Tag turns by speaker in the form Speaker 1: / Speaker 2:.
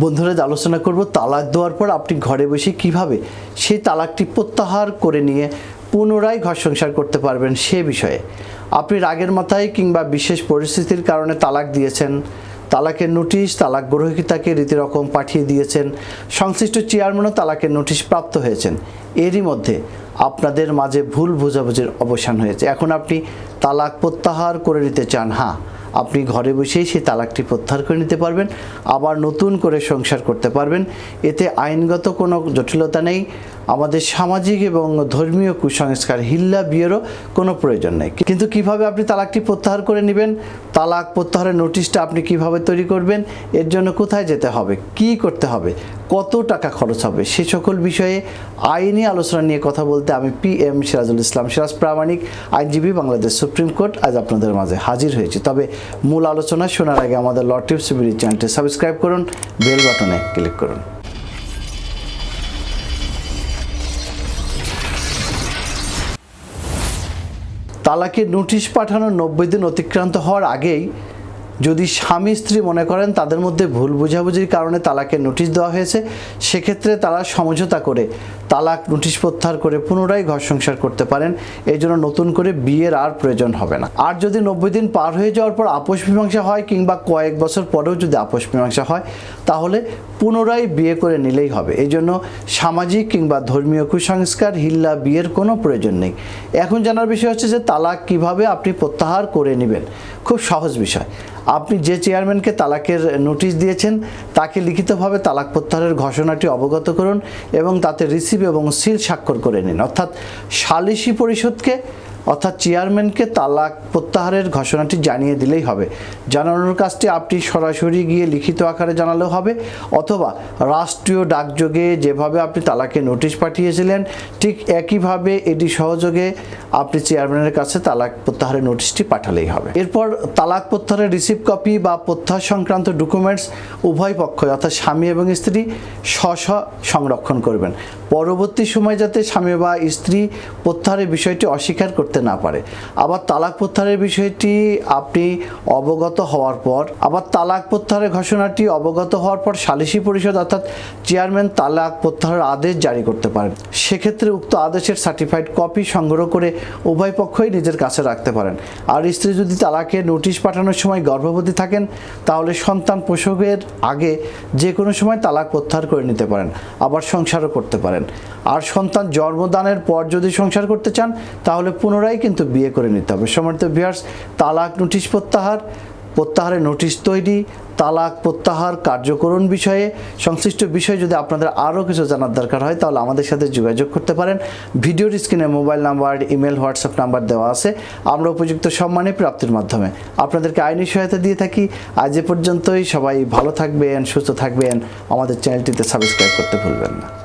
Speaker 1: বন্ধুরা আলোচনা করব তালাক দেওয়ার পর আপনি ঘরে বসে কীভাবে সেই তালাকটি প্রত্যাহার করে নিয়ে পুনরায় ঘর সংসার করতে পারবেন সে বিষয়ে। আপনি রাগের মাথায় কিংবা বিশেষ পরিস্থিতির কারণে তালাক দিয়েছেন, তালাকের নোটিশ, তালাক গ্রহীতাকে রীতিরকম পাঠিয়ে দিয়েছেন, সংশ্লিষ্ট চেয়ারম্যানও তালাকের নোটিশ প্রাপ্ত হয়েছেন। এরই মধ্যে আপনাদের মাঝে ভুল বোঝাবুঝির অবসান হয়েছে। এখন আপনি তালাক প্রত্যাহার করে নিতে চান হ্যাঁ আপনি ঘরে বসেই সেই তালাকটি প্রত্যাহার করে নিতে পারবেন, আবার নতুন করে সংসার করতে পারবেন। এতে আইনগত কোনো জটিলতা নেই, আমাদের সামাজিক এবং ধর্মীয় কুসংস্কার, হিল্লা, বিয়েরও কোনো প্রয়োজন নেই। কিন্তু কীভাবে আপনি তালাকটি প্রত্যাহার করে নেবেন? তালাক প্রত্যাহারের নোটিশটা আপনি কীভাবে তৈরি করবেন? এর জন্য কোথায় যেতে হবে? কি করতে হবে? কত টাকা খরচ হবে? সে সকল বিষয়ে আইনি আলোচনা নিয়ে কথা বলতে আমি পি এম সিরাজুল ইসলাম সিরাজ, প্রামাণিক আইনজীবী বাংলাদেশ সুপ্রিম কোর্ট আজ আপনাদের মাঝে হাজির হয়েছে। তবে মূল আলোচনা শোনার আগে আমাদের ল টিপস বিডি চ্যানেলটি সাবস্ক্রাইব করুন বেল বাটনে ক্লিক করুন। তালাকের নোটিশ পাঠানোর নব্বই দিন অতিক্রান্ত হওয়ার আগেই যদি স্বামী স্ত্রী মনে করেন তাদের মধ্যে ভুল বোঝাবুঝির কারণে তালাকের নোটিশ দেওয়া হয়েছে, সেক্ষেত্রে তারা সমঝোতা করে তালাক নোটিশ প্রত্যাহার করে পুনরায় ঘর সংসার করতে পারেন। এই জন্য নতুন করে বিয়ের আর প্রয়োজন হবে না। আর যদি নব্বই দিন পার হয়ে যাওয়ার পর আপোষ মীমাংসা হয় কিংবা কয়েক বছর পরেও যদি আপোষ মীমাংসা হয়, তাহলে পুনরায় বিয়ে করে নিলেই হবে। এই জন্য সামাজিক কিংবা ধর্মীয় কুসংস্কার, হিল্লা, বিয়ের কোনো প্রয়োজন নেই। এখন জানার বিষয় হচ্ছে যে তালাক কীভাবে আপনি প্রত্যাহার করে নেবেন? খুব সহজ বিষয়। আপনি যে চেয়ারম্যানকে তালাকের নোটিশ দিয়েছেন, তাকে লিখিতভাবে তালাক প্রত্যাহারের ঘোষণাটি অবগত করুন এবং তাতে রিসিভ এবং সিল স্বাক্ষর করে নিন। অর্থাৎ সালিসি পরিষদকে অর্থাৎ চেয়ারম্যানকে তালাক প্রত্যাহারের ঘোষণাটি জানিয়ে দিলেই হবে। জানানোর কাজটি আপনি সরাসরি গিয়ে লিখিত আকারে জানালেও হবে, অথবা রাষ্ট্রীয় ডাকযোগে যেভাবে আপনি তালাকের নোটিশ পাঠিয়েছিলেন, ঠিক একইভাবে এটি সহযোগে আপনি চেয়ারম্যানের কাছে তালাক প্রত্যাহারের নোটিশটি পাঠালেই হবে। এরপর তালাক প্রত্যাহারের রিসিভ কপি বা প্রত্যাহার সংক্রান্ত ডকুমেন্টস উভয় পক্ষ অর্থাৎ স্বামী এবং স্ত্রী স্ব সংরক্ষণ করবেন। পরবর্তী সময় যাতে স্বামী বা স্ত্রী প্রত্যাহারের বিষয়টি অস্বীকার করতে না পারে। আবার তালাক প্রত্যাহারের বিষয়টি আপনি অবগত হওয়ার পর, আবার তালাক প্রত্যাহারের ঘোষণাটি অবগত হওয়ার পর সালিসি পরিষদ অর্থাৎ চেয়ারম্যান তালাক প্রত্যাহারের আদেশ জারি করতে পারেন। সেক্ষেত্রে উক্ত আদেশের সার্টিফাইড কপি সংগ্রহ করে উভয় পক্ষই নিজের কাছে রাখতে পারেন। আর স্ত্রী যদি তালাকে নোটিশ পাঠানোর সময় গর্ভবতী থাকেন, তাহলে সন্তান প্রসবের আগে যে কোনো সময় তালাক প্রত্যাহার করে নিতে পারেন, আবার সংসারও করতে পারেন। আর সন্তান জন্মদানের পর যদি সংসার করতে চান, তাহলে পুনরায় কিন্তু বিয়ে করে নিতে হবে। সম্মানিত বিহার্স তালাক, নোটিশ প্রত্যাহার প্রত্যাহারের নোটিশ তৈরি, তালাক, প্রত্যাহার, কার্যকরণ বিষয়ে সংশ্লিষ্ট বিষয়ে যদি আপনাদের আরও কিছু জানার দরকার হয়, তাহলে আমাদের সাথে যোগাযোগ করতে পারেন। ভিডিওর স্ক্রিনে mobile number, email, WhatsApp number দেওয়া আছে। আমরা উপযুক্ত সম্মানে প্রাপ্তির মাধ্যমে আপনাদেরকে আইনি সহায়তা দিয়ে থাকি। আজ এ পর্যন্তই। সবাই ভালো থাকবেন, সুস্থ থাকবেন। আমাদের চ্যানেলটিতে সাবস্ক্রাইব করতে ভুলবেন না।